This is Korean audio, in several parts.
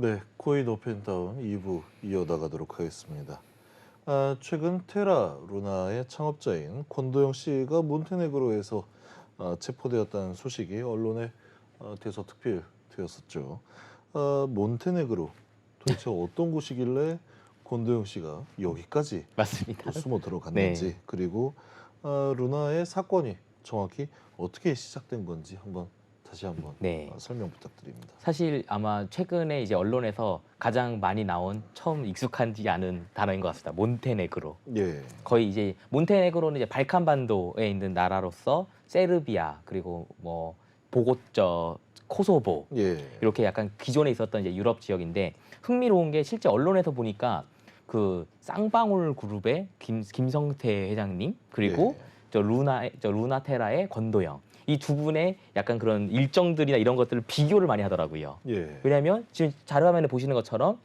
네, 코인 오펜다운 2부 이어나가도록 하겠습니다. 아, 최근 테라 루나의 창업자인 권도영 씨가 몬테네그로에서 아, 체포되었다는 소식이 언론에 아, 대서특필되었었죠. 아, 몬테네그로 도대체 어떤 곳이길래 권도영 씨가 여기까지 맞습니다. 또 숨어 들어갔는지 네. 그리고 아, 루나의 사건이 정확히 어떻게 시작된 건지 한번 다시 한번 네. 아, 설명 부탁드립니다. 사실 아마 최근에 이제 언론에서 가장 많이 나온 처음 익숙하지 않은 단어인 것 같습니다. 몬테네그로. 예, 거의 이제 몬테네그로는 이제 발칸 반도에 있는 나라로서 세르비아 그리고 뭐 보고저 코소보 예, 이렇게 약간 기존에 있었던 이제 유럽 지역인데 흥미로운 게 실제 언론에서 보니까 그 쌍방울 그룹의 김 김성태 회장님 그리고 예. 저 루나 저 루나테라의 권도영 이 두 분의 약간 그런 일정들이나 이런 것들을 비교를 많이 하더라고요. 예. 왜냐하면 지금 자료화면에 보시는 것처럼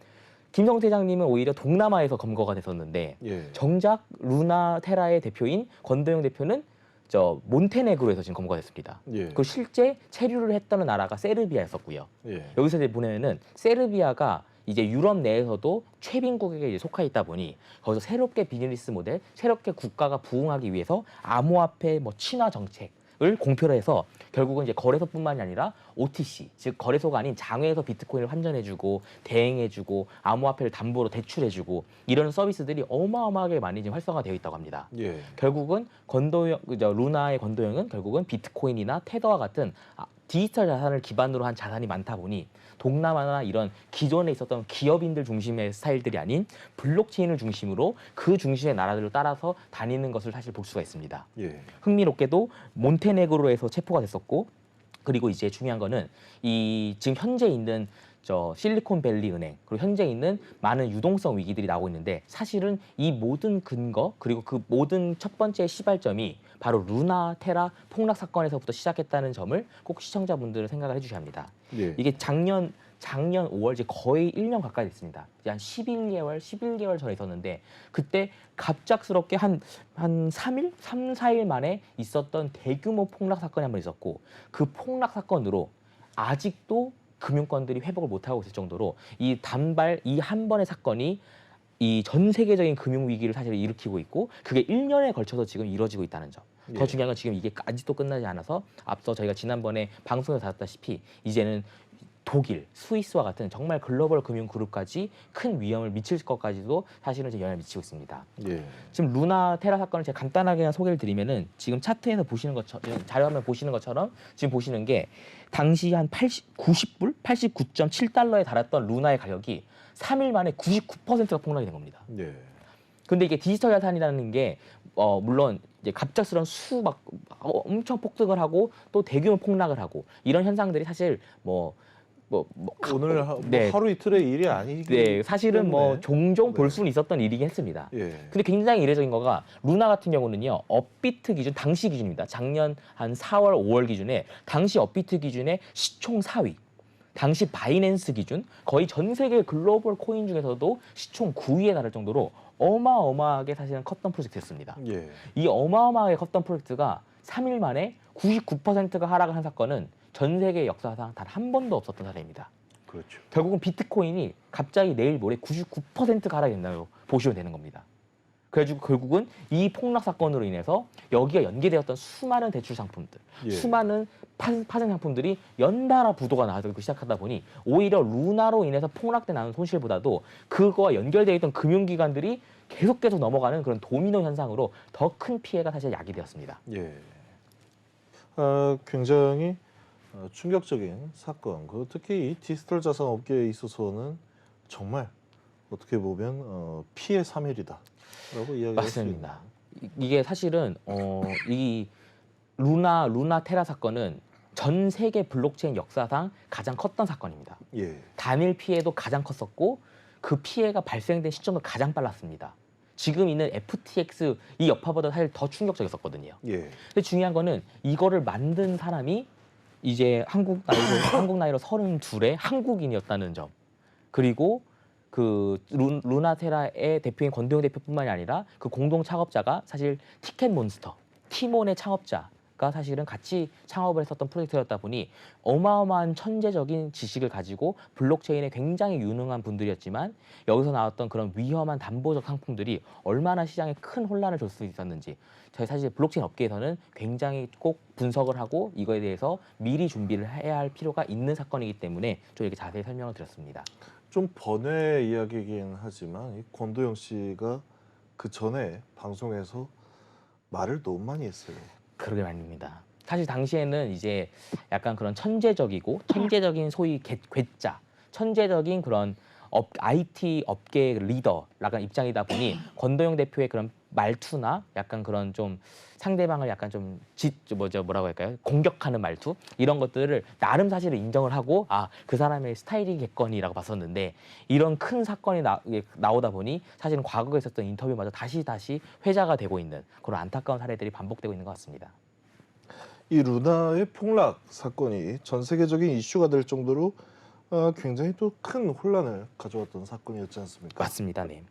김성태 회장님은 오히려 동남아에서 검거가 됐었는데 예. 정작 루나 테라의 대표인 권도영 대표는 저 몬테네그로에서 지금 검거가 됐습니다. 예. 그 실제 체류를 했던 나라가 세르비아였었고요. 예. 여기서 이제 보면은 세르비아가 이제 유럽 내에서도 최빈국에게 이제 속해 있다 보니 거기서 새롭게 비즈니스 모델, 새롭게 국가가 부흥하기 위해서 암호화폐 뭐 친화 정책 을 공표를 해서 결국은 이제 거래소뿐만이 아니라 OTC 즉 거래소가 아닌 장외에서 비트코인을 환전해주고 대행해주고 암호화폐를 담보로 대출해주고 이런 서비스들이 어마어마하게 많이 지금 활성화되어 있다고 합니다. 예. 결국은 건도형 그저 루나의 건도형은 결국은 비트코인이나 테더와 같은 아, 디지털 자산을 기반으로 한 자산이 많다 보니 동남아나 이런 기존에 있었던 기업인들 중심의 스타일들이 아닌 블록체인을 중심으로 그 중심의 나라들을 따라서 다니는 것을 사실 볼 수가 있습니다. 예. 흥미롭게도 몬테네그로에서 체포가 됐었고 그리고 이제 중요한 거는 이 지금 현재 있는 저 실리콘밸리 은행 그리고 현재 있는 많은 유동성 위기들이 나오고 있는데 사실은 이 모든 근거 그리고 그 모든 첫 번째 시발점이 바로 루나 테라 폭락 사건에서부터 시작했다는 점을 꼭 시청자분들은 생각을 해주셔야 합니다. 예. 이게 작년 작년 5월 이제 거의 1년 가까이 됐습니다. 이제 한 11개월, 11개월 전에 있었는데 그때 갑작스럽게 한한 3일, 3, 4일 만에 있었던 대규모 폭락 사건이 한 번 있었고 그 폭락 사건으로 아직도 금융권들이 회복을 못 하고 있을 정도로 이 단발 이 한 번의 사건이 이 전 세계적인 금융 위기를 사실 일으키고 있고 그게 1년에 걸쳐서 지금 이루어지고 있다는 점. 더 예. 중요한 건 지금 이게 아직도 끝나지 않아서 앞서 저희가 지난번에 방송에서 다뤘다시피 이제는 독일, 스위스와 같은 정말 글로벌 금융 그룹까지 큰 위험을 미칠 것까지도 사실은 이제 영향을 미치고 있습니다. 예. 지금 루나 테라 사건을 제가 간단하게 소개를 드리면은 지금 차트에서 보시는 것처럼 자료화면 보시는 것처럼 지금 보시는 게 당시 한 80, 90불, 89.7달러에 달했던 루나의 가격이 3일 만에 99%가 폭락이 된 겁니다. 예. 근데 이게 디지털 자산이라는 게 어, 물론 이제 갑작스러운 수막 엄청 폭등을 하고 또 대규모 폭락을 하고 이런 현상들이 사실 뭐 뭐, 뭐 가- 오늘 하, 뭐 네. 하루 이틀의 일이 아니기 네, 사실은 뭐 때문에. 종종 볼 네. 수는 있었던 일이긴 했습니다. 예. 근데 굉장히 이례적인 거가 루나 같은 경우는요 업비트 기준 당시 기준입니다. 작년 한 4월 5월 기준에 당시 업비트 기준의 시총 4위. 당시 바이낸스 기준 거의 전 세계 글로벌 코인 중에서도 시총 9위에 달할 정도로 어마어마하게 사실은 컸던 프로젝트였습니다. 예. 이 어마어마하게 컸던 프로젝트가 3일 만에 99%가 하락을 한 사건은 전 세계 역사상 단 한 번도 없었던 사례입니다. 그렇죠. 결국은 비트코인이 갑자기 내일 모레 99%가 하락이 된다고 보시면 되는 겁니다. 그래가지고 결국은 이 폭락 사건으로 인해서 여기가 연계되었던 수많은 대출 상품들, 예. 수많은 파, 파생 상품들이 연달아 부도가 나기 시작하다 보니 오히려 루나로 인해서 폭락돼 나는 손실보다도 그거와 연결되어 있던 금융기관들이 계속 계속 넘어가는 그런 도미노 현상으로 더 큰 피해가 사실 야기되었습니다. 예. 아, 굉장히 어, 충격적인 사건. 그 특히 이 디지털 자산 업계에 있어서는 정말 어떻게 보면 어, 피해 3일이다라고 이야기할 수 있는. 맞습니다. 이- 이게 사실은 어, 이 루나 루나 테라 사건은 전 세계 블록체인 역사상 가장 컸던 사건입니다. 예. 단일 피해도 가장 컸었고 그 피해가 발생된 시점도 가장 빨랐습니다. 지금 있는 FTX 이 여파보다 사실 더 충격적이었거든요. 예. 근데 중요한 거는 이거를 만든 사람이 이제 한국 나이로 한국 나이로 32의 한국인이었다는 점. 그리고 그 루, 루나테라의 대표인 권도영 대표뿐만이 아니라 그 공동 창업자가 사실 티켓몬스터, 티몬의 창업자가 사실은 같이 창업을 했었던 프로젝트였다 보니 어마어마한 천재적인 지식을 가지고 블록체인에 굉장히 유능한 분들이었지만 여기서 나왔던 그런 위험한 담보적 상품들이 얼마나 시장에 큰 혼란을 줄 수 있었는지 저희 사실 블록체인 업계에서는 굉장히 꼭 분석을 하고 이거에 대해서 미리 준비를 해야 할 필요가 있는 사건이기 때문에 좀 이렇게 자세히 설명을 드렸습니다. 좀 번외 이야기이긴 하지만 이 권도영 씨가 그 전에 방송에서 말을 너무 많이 했어요. 그러게 말입니다. 사실 당시에는 이제 약간 그런 천재적이고 천재적인 소위 개- 괴짜, 천재적인 그런 업, IT 업계 리더 약간 입장이다 보니 권도영 대표의 그런 말투나 약간 그런 좀 상대방을 약간 좀 지, 뭐죠 뭐라고 할까요? 공격하는 말투 이런 것들을 나름 사실을 인정을 하고 아 그 사람의 스타일이겠거니라고 봤었는데 이런 큰 사건이 나, 예, 나오다 보니 사실은 과거에 있었던 인터뷰마저 다시 다시 회자가 되고 있는 그런 안타까운 사례들이 반복되고 있는 것 같습니다. 이 루나의 폭락 사건이 전 세계적인 이슈가 될 정도로 어, 굉장히 또 큰 혼란을 가져왔던 사건이었지 않습니까? 맞습니다. 네.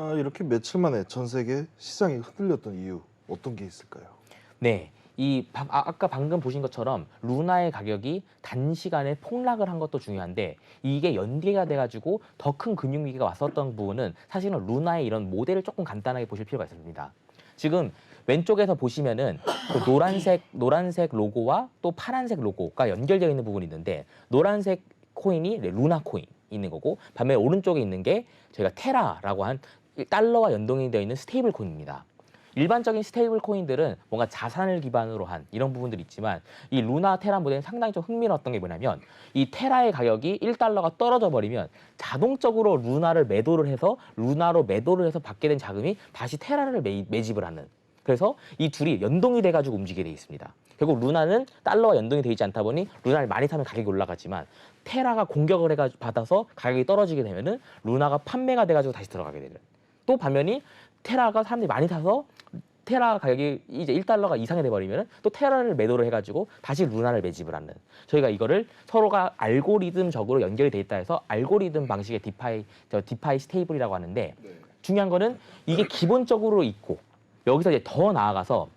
아, 이렇게 며칠 만에 전 세계 시장이 흔들렸던 이유 어떤 게 있을까요? 네. 이 바- 아, 아까 방금 보신 것처럼 루나의 가격이 단시간에 폭락을 한 것도 중요한데 이게 연계가 돼가지고 더 큰 금융 위기가 왔었던 부분은 사실은 루나의 이런 모델을 조금 간단하게 보실 필요가 있습니다. 지금 왼쪽에서 보시면은 그 노란색 노란색 로고와 또 파란색 로고가 연결되어 있는 부분이 있는데 노란색 코인이 네, 루나 코인 있는 거고 반면에 오른쪽에 있는 게 저희가 테라라고 한 달러와 연동이 되어 있는 스테이블 코인입니다. 일반적인 스테이블 코인들은 뭔가 자산을 기반으로 한 이런 부분들이 있지만 이 루나 테라 모델은 상당히 좀 흥미로웠던 게 뭐냐면 이 테라의 가격이 1달러가 떨어져 버리면 자동적으로 루나를 매도를 해서 루나로 매도를 해서 받게 된 자금이 다시 테라를 매, 매집을 하는 그래서 이 둘이 연동이 돼 가지고 움직이게 돼 있습니다. 결국 루나는 달러와 연동이 되어 있지 않다 보니 루나를 많이 타면 가격이 올라가지만 테라가 공격을 해가 받아서 가격이 떨어지게 되면은 루나가 판매가 돼 가지고 다시 들어가게 되는 또 반면이 테라가 사람들이 많이 타서 테라 가격이 이제 1달러가 이상이 돼버리면 또 테라를 매도를 해가지고 다시 루나를 매집을 하는 저희가 이거를 서로가 알고리즘적으로 연결이 돼 있다 해서 알고리즘 방식의 디파이 저 디파이 스테이블이라고 하는데 중요한 거는 이게 기본적으로 있고 여기서 이제 더 나아가서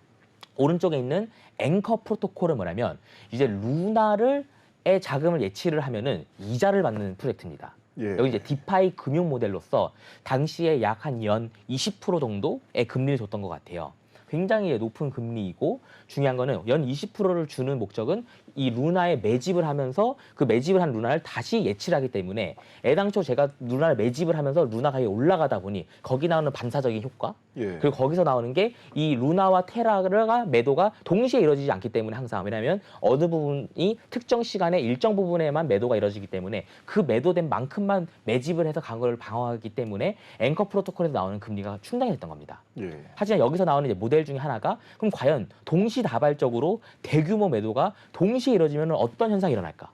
오른쪽에 있는 앵커 프로토콜은 뭐냐면 이제 루나를 의 자금을 예치를 하면은 이자를 받는 프로젝트입니다. 예. 여기 이제 디파이 금융 모델로서 당시에 약 한 연 20% 정도의 금리를 줬던 것 같아요. 굉장히 높은 금리이고 중요한 거는 연 20%를 주는 목적은 이 루나에 매집을 하면서 그 매집을 한 루나를 다시 예치를 하기 때문에 애당초 제가 루나를 매집을 하면서 루나 가격이 올라가다 보니 거기 나오는 반사적인 효과 예. 그리고 거기서 나오는 게 이 루나와 테라가 매도가 동시에 이루어지지 않기 때문에 항상 왜냐하면 어느 부분이 특정 시간에 일정 부분에만 매도가 이루어지기 때문에 그 매도된 만큼만 매집을 해서 강거를 방어하기 때문에 앵커 프로토콜에서 나오는 금리가 충당했던 겁니다. 예. 하지만 여기서 나오는 이제 모델 중에 하나가 그럼 과연 동시다발적으로 대규모 매도가 동시에 이루어지면 어떤 현상이 일어날까?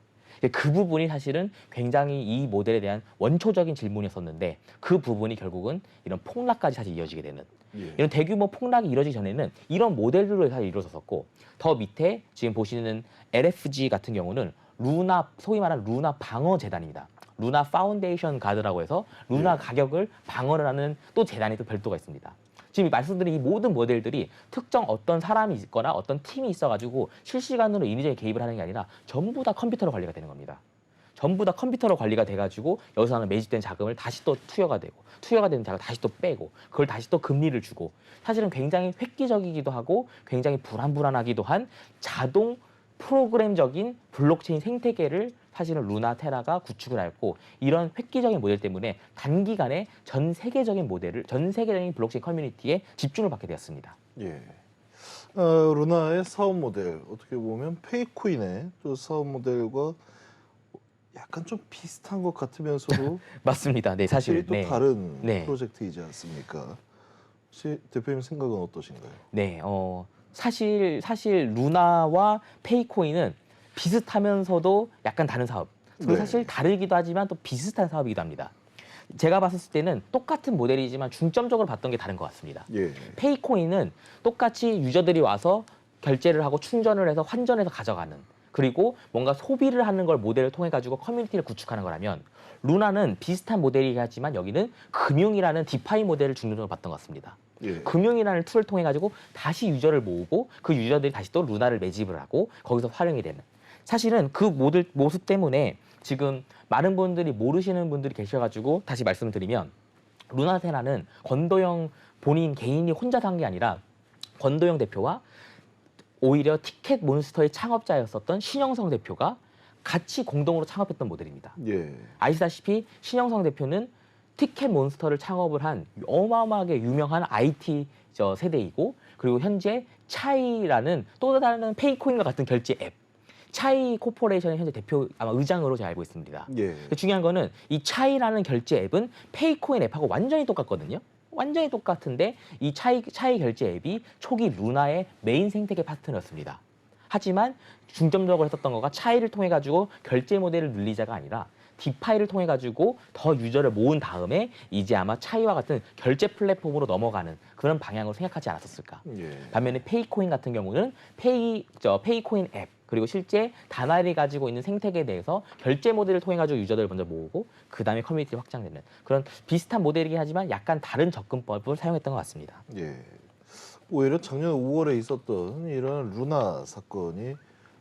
그 부분이 사실은 굉장히 이 모델에 대한 원초적인 질문이었었는데 그 부분이 결국은 이런 폭락까지 사실 이어지게 되는 예. 이런 대규모 폭락이 이루어지기 전에는 이런 모델들로 사실 이루어졌었고 더 밑에 지금 보시는 LFG 같은 경우는 루나 소위 말하는 루나 방어 재단입니다. 루나 파운데이션 가드라고 해서 루나 예. 가격을 방어를 하는 또 재단이 또 별도가 있습니다. 지금 말씀드린 이 모든 모델들이 특정 어떤 사람이 있거나 어떤 팀이 있어가지고 실시간으로 인위적인 개입을 하는 게 아니라 전부 다 컴퓨터로 관리가 되는 겁니다. 전부 다 컴퓨터로 관리가 돼가지고 여기서 하는 매집된 자금을 다시 또 투여가 되고 투여가 되는 자금을 다시 또 빼고 그걸 다시 또 금리를 주고 사실은 굉장히 획기적이기도 하고 굉장히 불안불안하기도 한 자동 프로그램적인 블록체인 생태계를 사실은 루나 테라가 구축을 했고 이런 획기적인 모델 때문에 단기간에 전 세계적인 모델을 전 세계적인 블록체인 커뮤니티에 집중을 받게 되었습니다. 예. 어, 루나의 사업 모델 어떻게 보면 페이코인의 또 사업 모델과 약간 좀 비슷한 것 같으면서도 맞습니다. 네, 사실 또 네. 다른 네. 프로젝트이지 않습니까? 혹시 대표님 생각은 어떠신가요? 네, 어 사실 사실 루나와 페이코인은 비슷하면서도 약간 다른 사업. 네. 사실 다르기도 하지만 또 비슷한 사업이기도 합니다. 제가 봤을 때는 똑같은 모델이지만 중점적으로 봤던 게 다른 것 같습니다. 예. 페이코인은 똑같이 유저들이 와서 결제를 하고 충전을 해서 환전해서 가져가는 그리고 뭔가 소비를 하는 걸 모델을 통해 가지고 커뮤니티를 구축하는 거라면 루나는 비슷한 모델이긴 하지만 여기는 금융이라는 디파이 모델을 중점적으로 봤던 것 같습니다. 예. 금융이라는 툴을 통해 가지고 다시 유저를 모으고 그 유저들이 다시 또 루나를 매집을 하고 거기서 활용이 되는 사실은 그 모습 때문에 지금 많은 분들이 모르시는 분들이 계셔가지고 다시 말씀을 드리면 루나테라는 권도영 본인 개인이 혼자 산 게 아니라 권도영 대표와 오히려 티켓 몬스터의 창업자였었던 신영성 대표가 같이 공동으로 창업했던 모델입니다. 예. 아시다시피 신영성 대표는 티켓 몬스터를 창업을 한 어마어마하게 유명한 IT 저 세대이고 그리고 현재 차이라는 또 다른 페이코인과 같은 결제 앱 차이 코퍼레이션의 현재 대표 아마 의장으로 제가 알고 있습니다. 예. 근데 중요한 거는 이 차이라는 결제 앱은 페이코인 앱하고 완전히 똑같거든요. 완전히 똑같은데 이 차이 차이 결제 앱이 초기 루나의 메인 생태계 파트너였습니다. 하지만 중점적으로 했었던 거가 차이를 통해 가지고 결제 모델을 늘리자가 아니라 디파이를 통해 가지고 더 유저를 모은 다음에 이제 아마 차이와 같은 결제 플랫폼으로 넘어가는 그런 방향으로 생각하지 않았었을까? 예. 반면에 페이코인 같은 경우는 페이 저 페이코인 앱 그리고 실제 다나리 가지고 있는 생태계에 대해서 결제 모델을 통해 가지고 유저들을 먼저 모으고 그 다음에 커뮤니티를 확장되는 그런 비슷한 모델이긴 하지만 약간 다른 접근법을 사용했던 것 같습니다. 예. 오히려 작년 5월에 있었던 이런 루나 사건이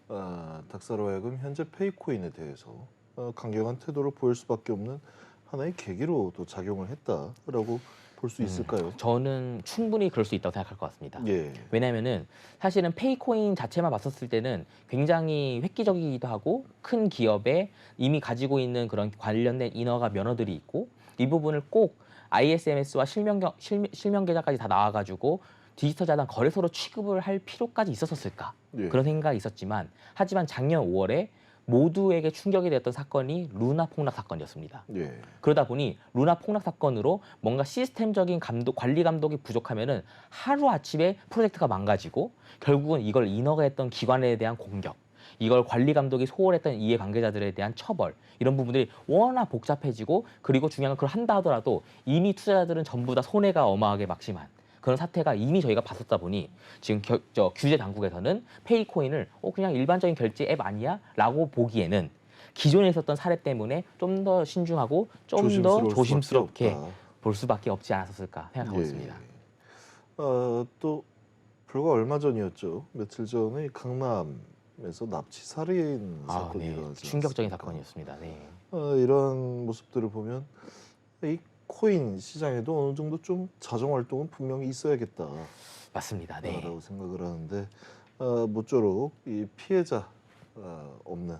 어, 닥사로 하여금 현재 페이코인에 대해서 어, 강경한 태도를 보일 수밖에 없는 하나의 계기로 또 작용을 했다라고 볼수 음. 있을까요? 저는 충분히 그럴 수 있다고 생각할 것 같습니다. 예. 왜냐하면은 사실은 페이코인 자체만 봤었을 때는 굉장히 획기적이기도 하고 큰 기업에 이미 가지고 있는 그런 관련된 인허가 면허들이 있고 이 부분을 꼭 ISMS와 실명 경- 실- 실명 계좌까지 다 나와가지고 디지털 자산 거래소로 취급을 할 필요까지 있었을까 예. 그런 생각이 있었지만 하지만 작년 5월에 모두에게 충격이 됐던 사건이 루나 폭락 사건이었습니다. 예. 그러다 보니 루나 폭락 사건으로 뭔가 시스템적인 감독 관리 감독이 부족하면은 하루 아침에 프로젝트가 망가지고 결국은 이걸 인허가 했던 기관에 대한 공격 이걸 관리 감독이 소홀했던 이해 관계자들에 대한 처벌 이런 부분들이 워낙 복잡해지고 그리고 중요한 건 그걸 한다 하더라도 이미 투자자들은 전부 다 손해가 어마하게 막심한 그런 사태가 이미 저희가 봤었다 보니 지금 겨- 저 규제 당국에서는 페이코인을 어 그냥 일반적인 결제 앱 아니야라고 보기에는 기존에 있었던 사례 때문에 좀 더 신중하고 좀 더 조심스럽게. 볼 수밖에 없지 않았었을까 생각하고 예. 있습니다. 어, 또 불과 얼마 전이었죠. 며칠 전에 이 강남에서 납치 살인 아, 사건이 네. 충격적인? 사건이었습니다. 네. 어, 이런 모습들을 보면 이 코인 시장에도 어느 정도 좀 자정 활동은 분명히 있어야겠다라고 맞습니다. 네. 생각을 하는데 어, 모쪼록 이 피해자 어, 없는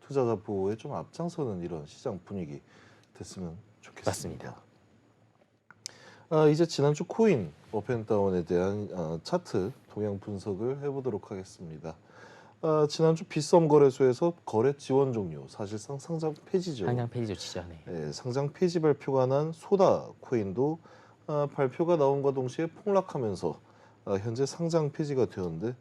투자자 보호에 좀 앞장서는 이런 시장 분위기 됐으면 좋겠습니다. 맞습니다. 아, 이제 지난주 코인 업앤다운에 대한 어, 차트 동향 분석을 해보도록 하겠습니다. 아, 지난주 빗썸 거래소에서 거래 지원 종료, 사실상 상장 폐지죠. 상장 페이지 좋치죠. 네. 예, 상장 폐지 발표가 난 소다 코인도 아, 발표가 나온과 동시에 폭락하면서 아, 현재 상장 폐지가 되었는데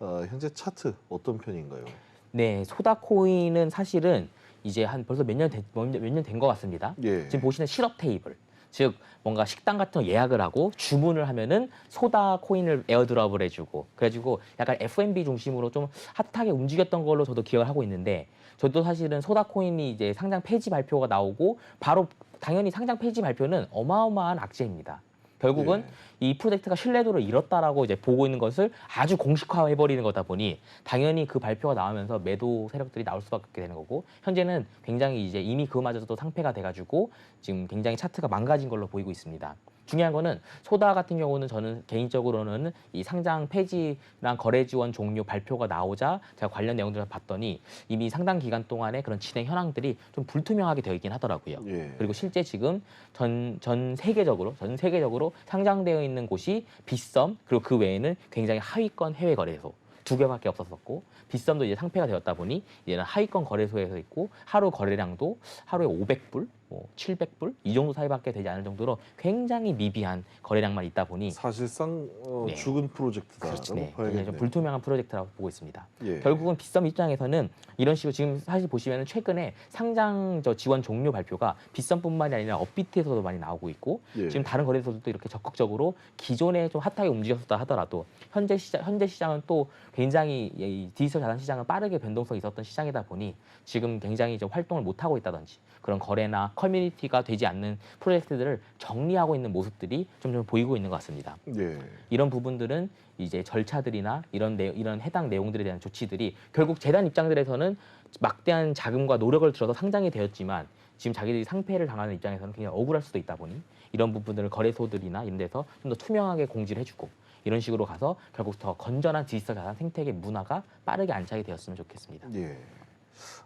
아, 현재 차트 어떤 편인가요? 네, 소다 코인은 사실은 이제 한 벌써 몇 년 몇 년 된 것 같습니다. 예, 지금 보시는 실업 테이블. 즉 뭔가 식당 같은 거 예약을 하고 주문을 하면은 소다 코인을 에어드랍을 해주고 그래가지고 약간 F&B 중심으로 좀 핫하게 움직였던 걸로 저도 기억을 하고 있는데 저도 사실은 소다 코인이 이제 상장 폐지 발표가 나오고 바로 당연히 상장 폐지 발표는 어마어마한 악재입니다. 결국은 이 프로젝트가 신뢰도를 잃었다라고 이제 보고 있는 것을 아주 공식화해 버리는 거다 보니 당연히 그 발표가 나오면서 매도 세력들이 나올 수밖에 되는 거고 현재는 굉장히 이제 이미 그마저도 상패가 돼가지고 지금 굉장히 차트가 망가진 걸로 보이고 있습니다. 중요한 거는 소다 같은 경우는 저는 개인적으로는 이 상장 폐지랑 거래 지원 종료 발표가 나오자 제가 관련 내용들을 봤더니 이미 상당 기간 동안에 그런 진행 현황들이 좀 불투명하게 되어 있긴 하더라고요. 예, 그리고 실제 지금 전, 전 세계적으로 전 세계적으 로 상장되어 있는 곳이 빗썸 그리고 그 외에는 굉장히 하위권 해외 거래소 두 개밖에 없었었고 빗썸도 이제 상폐가 되었다 보니 이제는 하위권 거래소에서 있고 하루 거래량도 하루에 500불, 뭐 700불 이 정도 사이밖에 되지 않을 정도로 굉장히 미비한 거래량만 있다 보니 사실상 어, 네. 죽은 프로젝트다라고 그렇지, 네. 굉장히. 좀 불투명한 프로젝트라고 보고 있습니다. 예. 결국은 빗썸 입장에서는 이런 식으로 지금 사실 보시면 최근에 상장 저 지원 종료 발표가 빗썸뿐만이 아니라 업비트에서도 많이 나오고 있고 예. 지금 다른 거래소들도 이렇게 적극적으로 기존에 좀 핫하게 움직였었다 하더라도 현재 시장 현재 시장은 또 굉장히 이 디지털 자산 시장은 빠르게 변동성이 있었던 시장이다 보니 지금 굉장히 이제 활동을 못 하고 있다든지 그런 거래나 커뮤니티가 되지 않는 프로젝트들을 정리하고 있는 모습들이 점점 보이고 있는 것 같습니다. 예. 이런 부분들은 이제 절차들이나 이런 내, 이런 해당 내용들에 대한 조치들이 결국 재단 입장들에서는 막대한 자금과 노력을 들어서 상장이 되었지만 지금 자기들이 상패를 당하는 입장에서는 굉장히 억울할 수도 있다 보니 이런 부분들을 거래소들이나 이런 데서 좀 더 투명하게 공지를 해주고 이런 식으로 가서 결국 더 건전한 디지털 자산 생태계 문화가 빠르게 안착이 되었으면 좋겠습니다. 예.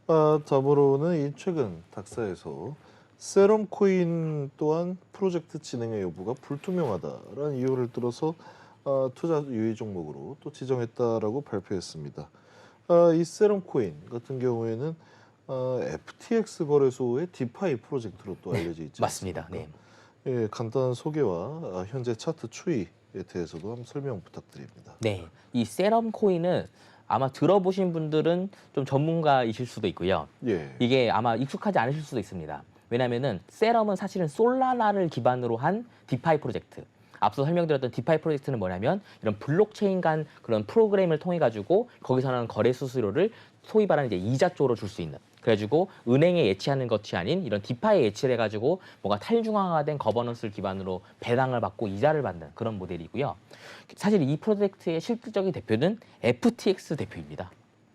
아, 다음으로는 이 최근 닥사에서 세럼 코인 또한 프로젝트 진행의 여부가 불투명하다라는 이유를 들어서 아, 투자 유의 종목으로 또 지정했다라고 발표했습니다. 아, 이 세럼 코인 같은 경우에는 아, FTX 거래소의 디파이 프로젝트로 또 알려져 있죠. 맞습니다. 네. 예, 간단한 소개와 아, 현재 차트 추이에 대해서도 한번 설명 부탁드립니다. 네, 이 세럼 코인은 아마 들어보신 분들은 좀 전문가이실 수도 있고요. 예. 이게 아마 익숙하지 않으실 수도 있습니다. 왜냐하면은 세럼은 사실은 솔라나를 기반으로 한 디파이 프로젝트. 앞서 설명드렸던 디파이 프로젝트는 뭐냐면 이런 블록체인 간 그런 프로그램을 통해 가지고 거기서 나는 거래 수수료를 소위 말하는 이제 이자 쪽으로 줄 수 있는. 그래가지고 은행에 예치하는 것이 아닌 이런 디파이에 예치를 해가지고 뭔가 탈중앙화된 거버넌스를 기반으로 배당을 받고 이자를 받는 그런 모델이고요. 사실 이 프로젝트의 실질적인 대표는 FTX 대표입니다.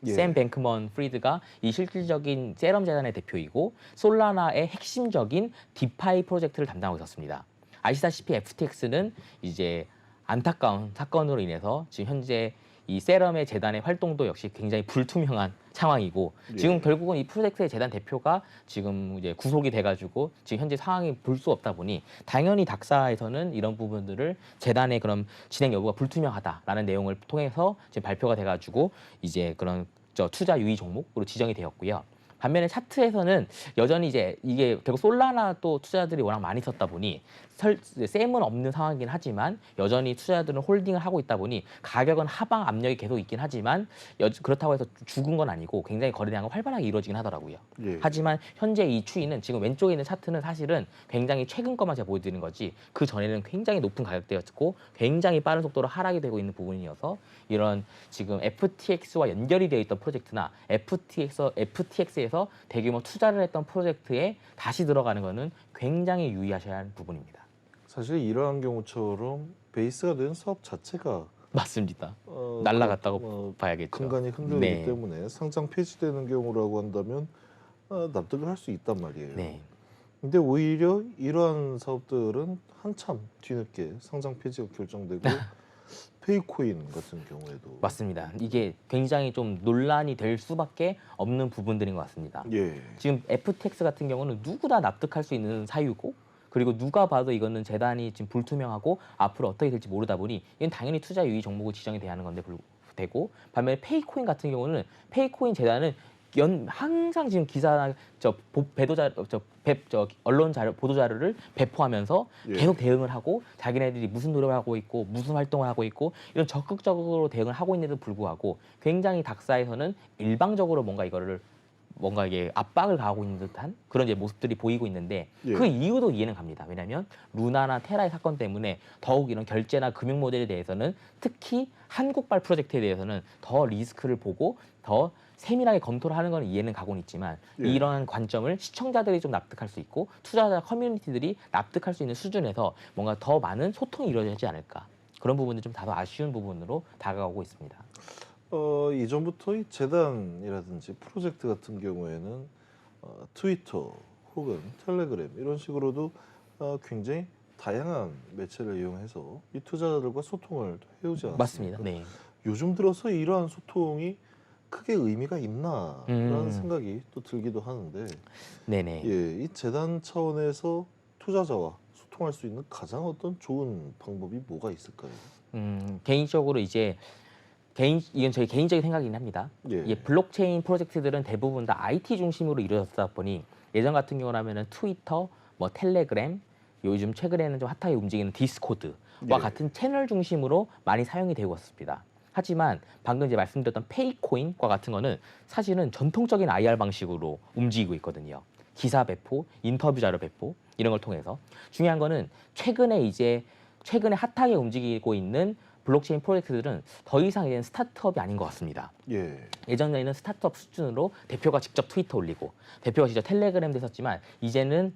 예. 샘 뱅크먼 프리드가 이 실질적인 세럼 재단의 대표이고 솔라나의 핵심적인 디파이 프로젝트를 담당하고 있었습니다. 아시다시피 FTX는 이제 안타까운 사건으로 인해서 지금 현재 이 세럼의 재단의 활동도 역시 굉장히 불투명한 상황이고 예. 지금 결국은 이 프로젝트의 재단 대표가 지금 이제 구속이 돼가지고 지금 현재 상황이 볼 수 없다 보니 당연히 닥사에서는 이런 부분들을 재단의 그런 진행 여부가 불투명하다라는 내용을 통해서 지금 발표가 돼가지고 이제 그런 저 투자 유의 종목으로 지정이 되었고요. 반면에 차트에서는 여전히 이제 이게 결국 솔라나 또 투자들이 워낙 많이 썼다 보니 설, 셈은 없는 상황이긴 하지만 여전히 투자자들은 홀딩을 하고 있다 보니 가격은 하방 압력이 계속 있긴 하지만 여, 그렇다고 해서 죽은 건 아니고 굉장히 거래량은 활발하게 이루어지긴 하더라고요. 예. 하지만 현재 이 추이는 지금 왼쪽에 있는 차트는 사실은 굉장히 최근 것만 제가 보여드리는 거지 그 전에는 굉장히 높은 가격대였고 굉장히 빠른 속도로 하락이 되고 있는 부분이어서 이런 지금 FTX와 연결이 되어 있던 프로젝트나 FTX, FTX에 서 대규모 투자를 했던 프로젝트에 다시 들어가는 것은 굉장히 유의하셔야 하는 부분입니다. 사실 이러한 경우처럼 베이스가 된 사업 자체가 맞습니다. 어, 날라갔다고 어, 봐야겠죠. 근간이 흔들리기 네. 때문에 상장 폐지되는 경우라고 한다면 어, 납득을 할 수 있단 말이에요. 네. 근데 오히려 이러한 사업들은 한참 뒤늦게 상장 폐지가 결정되고 페이코인 같은 경우에도 맞습니다. 이게 굉장히 좀 논란이 될 수밖에 없는 부분들인 것 같습니다. 예. 지금 FTX 같은 경우는 누구나 납득할 수 있는 사유고 그리고 누가 봐도 이거는 재단이 지금 불투명하고 앞으로 어떻게 될지 모르다 보니 이건 당연히 투자 유의 종목으로 지정이 돼야 하는 건데 불 되고 반면에 페이코인 같은 경우는 페이코인 재단은 연 항상 지금 기사나 저 보- 배도자 저저 언론 자료 보도 자료를 배포하면서 예. 계속 대응을 하고 자기네들이 무슨 노력을 하고 있고 무슨 활동을 하고 있고 이런 적극적으로 대응을 하고 있는데도 불구하고 굉장히 닥사에서는 일방적으로 뭔가 이거를 뭔가 이게 압박을 가하고 있는 듯한 그런 이제 모습들이 보이고 있는데 예. 그 이유도 이해는 갑니다. 왜냐하면 루나나 테라의 사건 때문에 더욱 이런 결제나 금융 모델에 대해서는 특히 한국발 프로젝트에 대해서는 더 리스크를 보고 더 세밀하게 검토를 하는 건 이해는 가고는 있지만 예. 이러한 관점을 시청자들이 좀 납득할 수 있고 투자자 커뮤니티들이 납득할 수 있는 수준에서 뭔가 더 많은 소통이 이루어지지 않을까 그런 부분이 좀 다소 아쉬운 부분으로 다가오고 있습니다. 어, 이전부터 이 재단이라든지 프로젝트 같은 경우에는 어, 트위터 혹은 텔레그램 이런 식으로도 어, 굉장히 다양한 매체를 이용해서 이 투자자들과 소통을 해오지 않습니까? 맞습니다. 네. 요즘 들어서 이러한 소통이 크게 의미가 있나라는 음. 생각이 또 들기도 하는데 네네. 예, 이 재단 차원에서 투자자와 소통할 수 있는 가장 어떤 좋은 방법이 뭐가 있을까요? 음, 개인적으로 이제 개인 이건 저희 개인적인 생각이긴 합니다. 예. 이 블록체인 프로젝트들은 대부분 다 IT 중심으로 이루어졌다 보니 예전 같은 경우라면은 트위터, 뭐 텔레그램, 요즘 최근에는 좀 핫하게 움직이는 디스코드와 예. 같은 채널 중심으로 많이 사용이 되고 있습니다. 하지만 방금 이제 말씀드렸던 페이코인과 같은 거는 사실은 전통적인 IR 방식으로 움직이고 있거든요. 기사 배포, 인터뷰 자료 배포 이런 걸 통해서 중요한 거는 최근에 이제 최근에 핫하게 움직이고 있는 블록체인 프로젝트들은 더 이상 이제는 스타트업이 아닌 것 같습니다. 예. 예전에는 스타트업 수준으로 대표가 직접 트위터 올리고 대표가 직접 텔레그램도 했었지만 이제는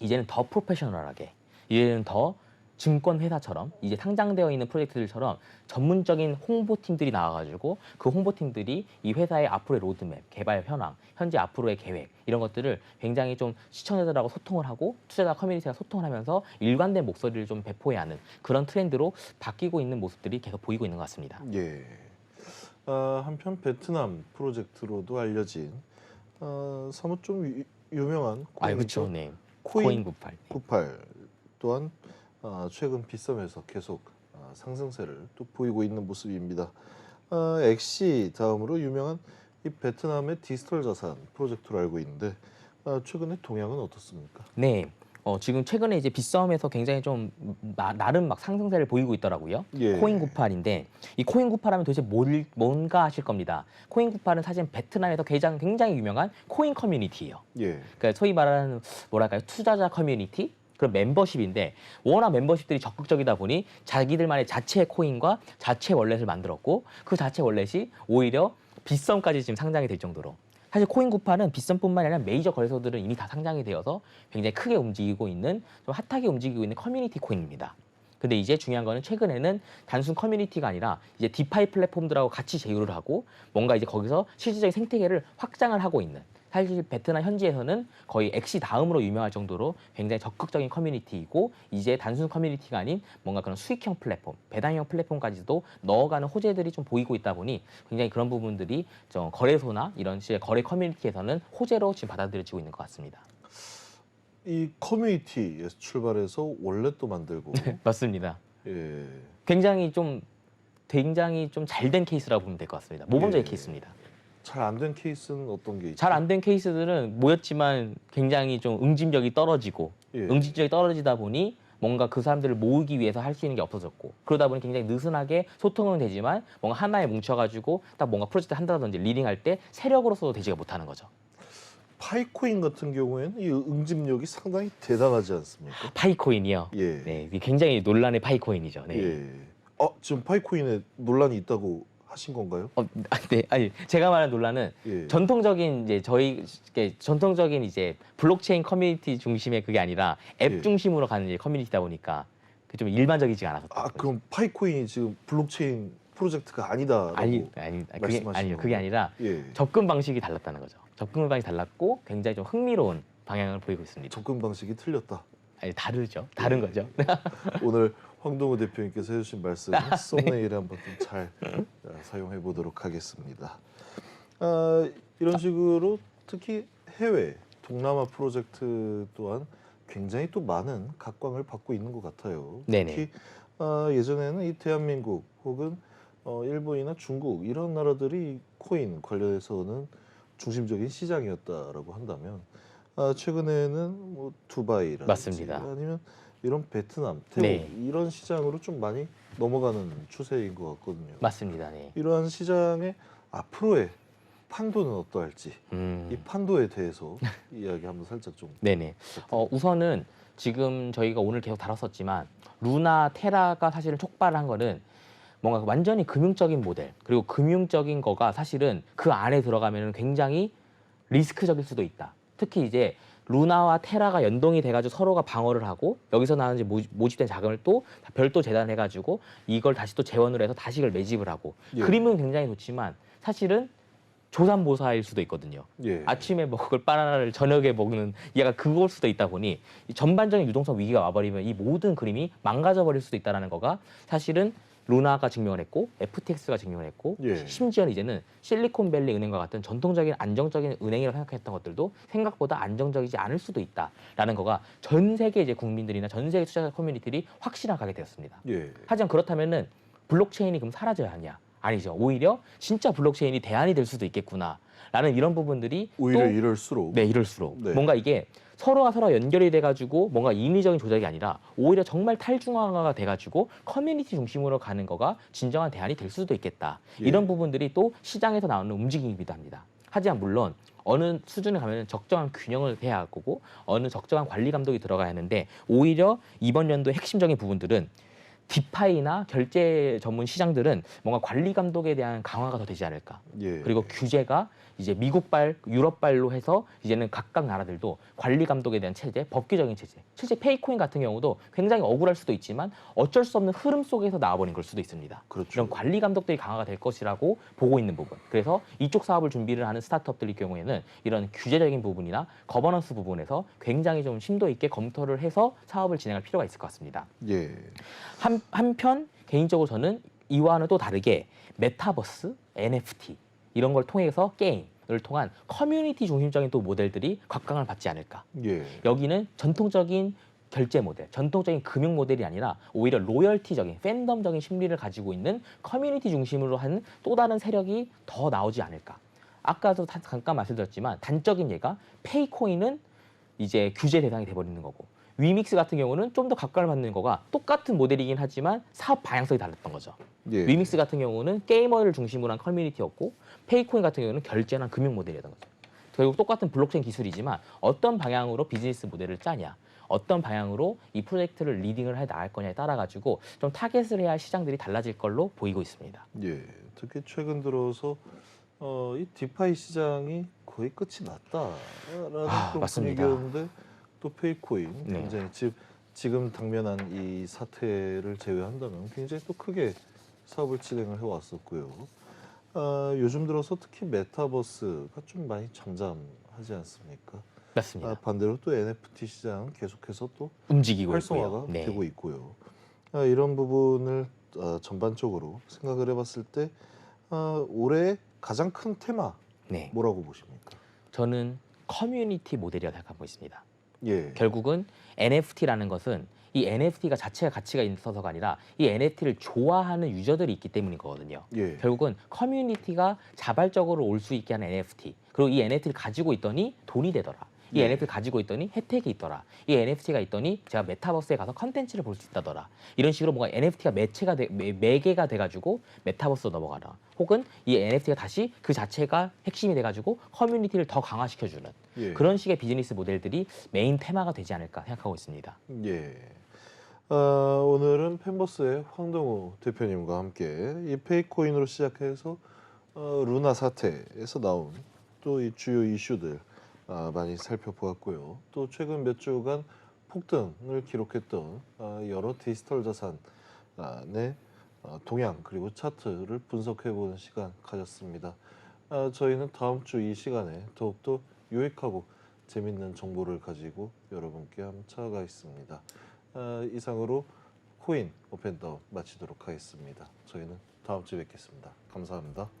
이제는 더 프로페셔널하게 이제는 더 증권 회사처럼 이제 상장되어 있는 프로젝트들처럼 전문적인 홍보팀들이 나와가지고 그 홍보팀들이 이 회사의 앞으로의 로드맵, 개발 현황, 현재 앞으로의 계획 이런 것들을 굉장히 좀 시청자들하고 소통을 하고 투자자 커뮤니티와 소통을 하면서 일관된 목소리를 좀 배포해야 하는 그런 트렌드로 바뀌고 있는 모습들이 계속 보이고 있는 것 같습니다. 예. 아, 한편 베트남 프로젝트로도 알려진 어, 사뭇 좀 유, 유명한 아, 코인이죠. 그렇죠. 네. 코인 코인 98. 98 또한 어, 최근 비썸에서 계속 어, 상승세를 또 보이고 있는 모습입니다. 어, 엑시 다음으로 유명한 이 베트남의 디지털 자산 프로젝트로 알고 있는데 어, 최근에 동향은 어떻습니까? 네. 어, 지금 최근에 이제 빗썸에서 굉장히 좀 나, 나름 막 상승세를 보이고 있더라고요. 예. 코인 98인데 이 코인 98하면 도대체 뭘, 뭔가 하실 겁니다. 코인 98은 사실 베트남에서 굉장히, 굉장히 유명한 코인 커뮤니티예요. 예. 그러니까 소위 말하는 뭐랄까요 투자자 커뮤니티 그런 멤버십인데 워낙 멤버십들이 적극적이다 보니 자기들만의 자체 코인과 자체 월렛을 만들었고 그 자체 월렛이 오히려 빗썸까지 지금 상장이 될 정도로 사실 코인 98은 빗썸뿐만 아니라 메이저 거래소들은 이미 다 상장이 되어서 굉장히 크게 움직이고 있는 좀 핫하게 움직이고 있는 커뮤니티 코인입니다. 근데 이제 중요한 거는 최근에는 단순 커뮤니티가 아니라 이제 디파이 플랫폼들하고 같이 제휴를 하고 뭔가 이제 거기서 실질적인 생태계를 확장을 하고 있는 사실 베트남 현지에서는 거의 엑시 다음으로 유명할 정도로 굉장히 적극적인 커뮤니티이고 이제 단순 커뮤니티가 아닌 뭔가 그런 수익형 플랫폼, 배당형 플랫폼까지도 넣어가는 호재들이 좀 보이고 있다 보니 굉장히 그런 부분들이 좀 거래소나 이런 식의 거래 커뮤니티에서는 호재로 지금 받아들여지고 있는 것 같습니다. 이 커뮤니티에서 출발해서 월렛도 만들고 맞습니다. 예. 굉장히 좀 굉장히 좀 잘 된 케이스라고 보면 될 것 같습니다. 모범적인 예. 케이스입니다. 잘 안 된 케이스는 어떤 게 있죠? 잘 안 된 케이스들은 모였지만 굉장히 좀 응집력이 떨어지고 예. 응집력이 떨어지다 보니 뭔가 그 사람들을 모으기 위해서 할 수 있는 게 없어졌고 그러다 보니 굉장히 느슨하게 소통은 되지만 뭔가 하나에 뭉쳐가지고 딱 뭔가 프로젝트 한다든지 리딩할 때 세력으로서도 되지가 못하는 거죠. 파이코인 같은 경우에는 이 응집력이 상당히 대단하지 않습니까? 파이코인이요. 예. 네, 굉장히 논란의 파이코인이죠. 네. 예. 어, 지금 파이코인에 논란이 있다고 하신 건가요? 어, 아, 네, 아니 제가 말하는 논란은 예. 전통적인 이제 저희 이게 전통적인 이제 블록체인 커뮤니티 중심의 그게 아니라 앱 예. 중심으로 가는 이제 커뮤니티다 보니까 그 좀 일반적이지 않아서 아, 그럼 파이코인이 지금 블록체인 프로젝트가 아니다라고 아니 아니 그게 말씀하시는 아니요 그게? 아니라 예. 접근 방식이 달랐다는 거죠. 접근 방식이 달랐고 굉장히 좀 흥미로운 방향을 보이고 있습니다. 접근 방식이 틀렸다. 아니 다르죠. 다른 예. 거죠. 오늘 황동우 대표님께서 해주신 말씀 네. 썸네일에 한번 좀 잘 사용해 보도록 하겠습니다. 아, 이런 식으로 특히 해외 동남아 프로젝트 또한 굉장히 또 많은 각광을 받고 있는 것 같아요. 네네. 특히 아, 예전에는 이 대한민국 혹은 어, 일본이나 중국 이런 나라들이 코인 관련해서는 중심적인 시장이었다라고 한다면 아, 최근에는 뭐 두바이라든지 맞습니다. 아니면 이런 베트남, 태국 네. 이런 시장으로 좀 많이 넘어가는 추세인 것 같거든요. 맞습니다. 네. 이러한 시장의 앞으로의 판도는 어떠할지 음. 이 판도에 대해서 이야기 한번 살짝 좀 네네. 어, 우선은 지금 저희가 오늘 계속 다뤘었지만 루나 테라가 사실은 촉발한 거는 뭔가 완전히 금융적인 모델 그리고 금융적인 거가 사실은 그 안에 들어가면 굉장히 리스크적일 수도 있다. 특히 이제 루나와 테라가 연동이 돼가지고 서로가 방어를 하고 여기서 나는 모집- 모집된 자금을 또 별도 재단해가지고 이걸 다시 또 재원으로 해서 다시 이걸 매집을 하고 예. 그림은 굉장히 좋지만 사실은 조삼모사일 수도 있거든요. 예. 아침에 먹을 바나나를 저녁에 먹는 얘가 그걸 수도 있다 보니 이 전반적인 유동성 위기가 와버리면 이 모든 그림이 망가져 버릴 수도 있다라는 거가 사실은 루나가 증명을 했고 FTX가 증명을 했고 예. 심지어는 이제는 실리콘밸리 은행과 같은 전통적인 안정적인 은행이라고 생각했던 것들도 생각보다 안정적이지 않을 수도 있다라는 거가 전 세계 이제 국민들이나 전 세계 투자자 커뮤니티들이 확실하게 되었습니다. 예. 하지만 그렇다면은 블록체인이 그럼 사라져야 하냐? 아니죠. 오히려 진짜 블록체인이 대안이 될 수도 있겠구나 라는 이런 부분들이 오히려 또 이럴수록 네, 이럴수록 네. 뭔가 이게 서로가 서로 연결이 돼가지고 뭔가 인위적인 조작이 아니라 오히려 정말 탈중앙화가 돼가지고 커뮤니티 중심으로 가는 거가 진정한 대안이 될 수도 있겠다. 예. 이런 부분들이 또 시장에서 나오는 움직임이기도 합니다. 하지만 물론 어느 수준에 가면 적정한 균형을 해야 할 거고 어느 적정한 관리 감독이 들어가야 하는데 오히려 이번 연도의 핵심적인 부분들은 디파이나 결제 전문 시장들은 뭔가 관리 감독에 대한 강화가 더 되지 않을까. 예. 그리고 규제가 이제 미국발, 유럽발로 해서 이제는 각각 나라들도 관리 감독에 대한 체제, 법규적인 체제. 실제 페이코인 같은 경우도 굉장히 억울할 수도 있지만 어쩔 수 없는 흐름 속에서 나와버린 걸 수도 있습니다. 그렇죠. 이런 관리 감독들이 강화가 될 것이라고 보고 있는 부분. 그래서 이쪽 사업을 준비를 하는 스타트업들의 경우에는 이런 규제적인 부분이나 거버넌스 부분에서 굉장히 좀 심도 있게 검토를 해서 사업을 진행할 필요가 있을 것 같습니다. 예. 한, 한편 개인적으로 저는 이와는 또 다르게 메타버스, NFT 이런 걸 통해서 게임을 통한 커뮤니티 중심적인 또 모델들이 각광을 받지 않을까. 예. 여기는 전통적인 결제 모델, 전통적인 금융 모델이 아니라 오히려 로열티적인 팬덤적인 심리를 가지고 있는 커뮤니티 중심으로 한 또 다른 세력이 더 나오지 않을까. 아까도 다- 잠깐 말씀드렸지만 단적인 예가 페이코인은 이제 규제 대상이 돼버리는 거고 위믹스 같은 경우는 좀 더 각광을 받는 거가 똑같은 모델이긴 하지만 사업 방향성이 달랐던 거죠. 예. 위믹스 같은 경우는 게이머를 중심으로 한 커뮤니티였고 페이코인 같은 경우는 결제나 금융 모델이었던 거죠. 결국 똑같은 블록체인 기술이지만 어떤 방향으로 비즈니스 모델을 짜냐, 어떤 방향으로 이 프로젝트를 리딩을 해 나갈 거냐에 따라 가지고 좀 타겟을 해야 할 시장들이 달라질 걸로 보이고 있습니다. 예. 특히 최근 들어서 어, 이 디파이 시장이 거의 끝이 났다라는 아, 그런 맞습니다. 분위기였는데 또 페이코인 네. 굉장히 지, 지금 당면한 이 사태를 제외한다면 굉장히 또 크게 사업을 진행을 해왔었고요. 아, 요즘 들어서 특히 메타버스가 좀 많이 잠잠하지 않습니까? 맞습니다. 아, 반대로 또 NFT 시장 계속해서 또 움직이고 활성화가 있고요. 네. 되고 있고요. 아, 이런 부분을 아, 전반적으로 생각을 해봤을 때 아, 올해 가장 큰 테마 네. 뭐라고 보십니까? 저는 커뮤니티 모델이라고 생각하고 있습니다. 예, 결국은 NFT라는 것은 이 NFT가 자체가 가치가 있어서가 아니라 이 NFT를 좋아하는 유저들이 있기 때문인 거거든요. 예, 결국은 커뮤니티가 자발적으로 올 수 있게 하는 NFT 그리고 이 NFT를 가지고 있더니 돈이 되더라. 이 네. NFT를 가지고 있더니 혜택이 있더라. 이 NFT가 있더니 제가 메타버스에 가서 컨텐츠를 볼 수 있다더라. 이런 식으로 뭔가 NFT가 매체가 돼, 매, 매개가 돼가지고 메타버스로 넘어가라. 혹은 이 NFT가 다시 그 자체가 핵심이 돼가지고 커뮤니티를 더 강화시켜주는 예. 그런 식의 비즈니스 모델들이 메인 테마가 되지 않을까 생각하고 있습니다. 예. 아, 오늘은 펜버스의 황동우 대표님과 함께 이 페이코인으로 시작해서 어, 루나 사태에서 나온 또 이 주요 이슈들 아, 많이 살펴보았고요. 또 최근 몇 주간 폭등을 기록했던 아, 여러 디지털 자산의 아, 동향 그리고 차트를 분석해보는 시간 가졌습니다. 아, 저희는 다음 주 이 시간에 더욱더 유익하고 재밌는 정보를 가지고 여러분께 한번 찾아가 있습니다. 아, 이상으로 코인 오펜다운 마치도록 하겠습니다. 저희는 다음 주에 뵙겠습니다. 감사합니다.